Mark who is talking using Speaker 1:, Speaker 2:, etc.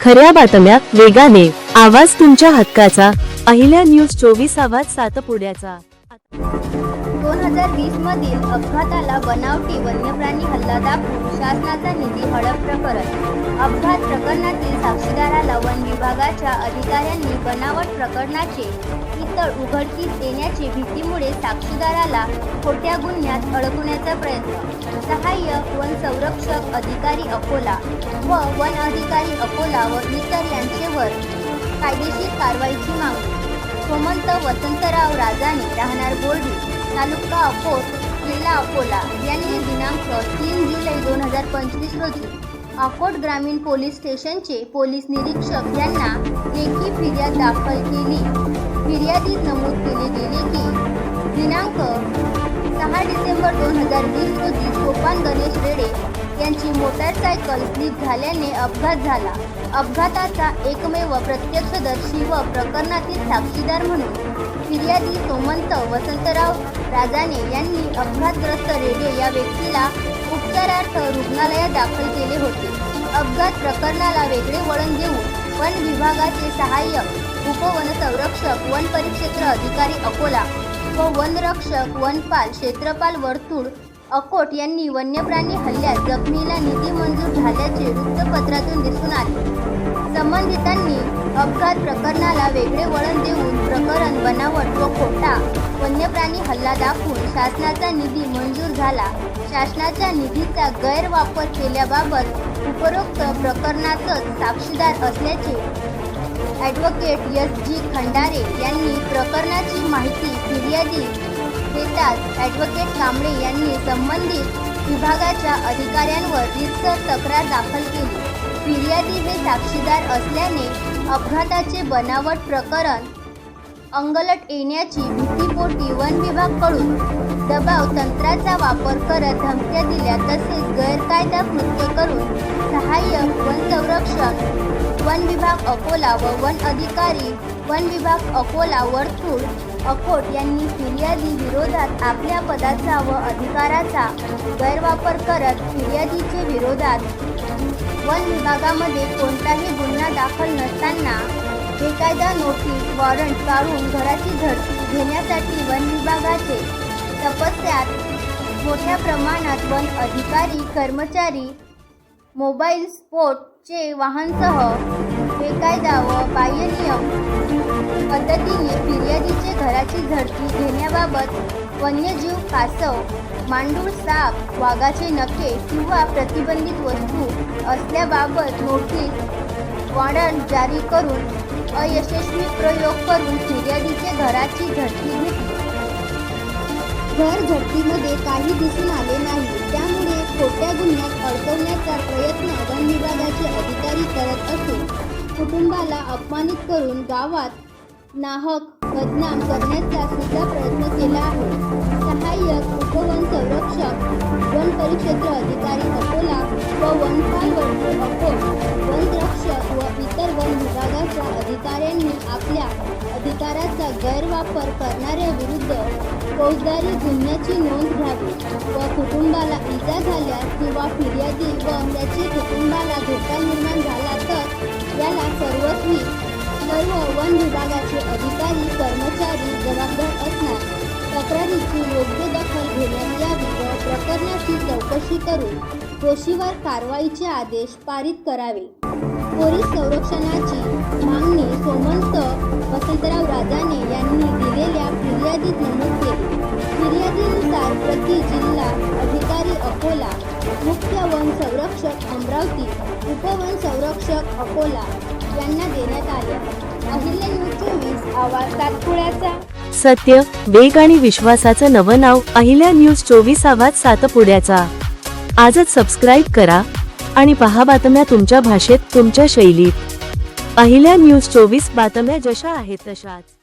Speaker 1: खऱ्या बातम्या वेगाने. आवाज तुमच्या हक्काचा. अहिल्या न्यूज चोवीस आवाज सातपुड्याचा.
Speaker 2: दोन हजार वीस मधील अपघाताला बनावटी वन्यप्राणी हल्ला दाखवून शासनाचा निधी हडप प्रकरण. अपघात प्रकरणातील साक्षीदाराला वन विभागाच्या अधिकाऱ्यांनी बनावट प्रकरणाचे इतर उघडकीस येण्याची भीतीमुळे साक्षीदाराला खोट्या गुन्ह्यात अडकवण्याचा प्रयत्न. सहाय्य वन संरक्षक अधिकारी अकोला व वन अधिकारी अकोला व इतर यांचेवर कायदेशीर कारवाईची मागणी. सोमंत वसंतराव राजाने राहणार बोर्डी तालुका अकोट जिल्हा अकोला. यांनी दिनांक तीन जुलै दोन हजार पंचवीस रोजी अकोट ग्रामीण पोलीस स्टेशनचे पोलीस निरीक्षक यांना लेखी फिर्याद दाखल केली. फिर्यादीत नमूद केले गेले की दिनांक सहा डिसेंबर दोन हजार वीस रोजी सोपान गणेश रेडे यांची मोटारसायकल स्लिप झाल्याने अपघात झाला. अपघाताचा एकमेव प्रत्यक्षदर्शी व प्रकरणातील साक्षीदार म्हणून फिर्यादी सोमंत वसंतराव राजाने यांनी अपघातग्रस्त रेडे या व्यक्तीला उपचारार्थ रुग्णालयात दाखल केले होते. अपघात प्रकरणाला वेगळे वळण देऊन वन विभागाचे सहाय्यक उपवन संरक्षक वन परिक्षेत्र अधिकारी अकोला व वनरक्षक वनपाल क्षेत्रपाल वर्तुळ अकोट यांनी वन्यप्राणी हल्ल्यात जखमीला निधी मंजूर झाल्याचे वृत्तपत्रातून दिसून आले. संबंधितांनी अपघात प्रकरणाला वेगळे वळण देऊन प्रकरण बनावट व खोटा वन्यप्राणी हल्ला दाखवून शासनाचा निधी मंजूर झाला. शासनाच्या निधीचा गैरवापर केल्याबाबत उपरोक्त प्रकरणातच साक्षीदार असल्याचे ॲडव्होकेट एस जी खंडारे यांनी प्रकरणाची माहिती फिर्यादी देताच ॲडव्होकेट कांबळे यांनी संबंधित विभागाच्या अधिकाऱ्यांवर रीतसर तक्रार दाखल केली. फिर्यादी हे साक्षीदार असल्याने अपघाताचे बनावट प्रकरण अंगलट येण्याची भीतीपोटी वन विभागकडून दबाव तंत्राचा वापर करत धमक्या दिल्या तसेच गैरकायदा कृत्य करून सहाय्यक वन संरक्षण वन विभाग अकोला व वन अधिकारी वन विभाग अकोला वर्तुळ अकोट यांनी फिर्यादी विरोधात आपल्या पदाचा व अधिकाराचा गैरवापर करत फिर्यादीचे विरोधात वन विभागामध्ये कोणताही गुन्हा दाखल नसताना बेकायदा नोटीस वॉरंट काढून घराची झडती घेण्यासाठी वन विभागाचे तपस्यात मोठ्या प्रमाणात वन अधिकारी कर्मचारी मोबाईल स्पोर्टचे वाहनसह बेकायदा व बाह्यनियम पद्धतीने फिर्यादीचे घराची झडती घेण्याबाबत वन्यजीव कासव मांडूळ साप वाघाचे नखे किंवा प्रतिबंधित वस्तू असल्याबाबत नोटीस वॉरंट जारी करून अयशस्वी प्रयोग करून फिर्यादीचे घराची झडती घेतली. घर झडतीमध्ये काही दिसून आले नाही. त्यामुळे खोट्या गुन्ह्यात अडकवण्याचा प्रयत्न वन विभागाचे अधिकारी करत असून कुटुंबाला अपमानित करून गावात नाहक बदनाम करण्याचा सुद्धा प्रयत्न केला आहे. सहाय्यक उपवन संरक्षक वन परिक्षेत्र अधिकारी अकोला व वनपाल वर्तुळ अकोट वनरक्षक अधिकाऱ्यांनी आपल्या अधिकाराचा गैरवापर करणाऱ्या विरुद्ध फौजदारी गुन्ह्याची नोंद घ्यावी व कुटुंबाला इजा झाल्यास किंवा फिर्यादी व त्याची कुटुंबाला धोका निर्माण झाला तर याला सर्वस्वी सर्व वन विभागाचे अधिकारी कर्मचारी जबाबदार असणार. तक्रारीची योग्य दखल घेण्यात यावी व प्रकरणाची चौकशी करून दोषीवर कारवाईचे आदेश पारित करावे. पोलीस संरक्षणाची मागणी सोमंत वसंतराव राजाने यांनी दिलेल्या फिर्यादीत नमूद केली. फिर्यादीनुसार प्रति जिल्हा अधिकारी अकोला मुख्य वन संरक्षक अमरावती उपवन संरक्षक अकोला यांना देण्यात आले. अहिल्या न्यूज चोवीस आवाज सातपुड्याचा
Speaker 1: सत्य वेग आणि विश्वासाचं नवं नाव अहिल्या न्यूज चोवीस आवाज सातपुड्याचा. आजच सबस्क्राईब करा आणि पहा बातम्या तुमच्या भाषेत तुमच्या शैलीत. पहिल्या न्यूज चोवीस बातम्या जशा आहेत तशाच.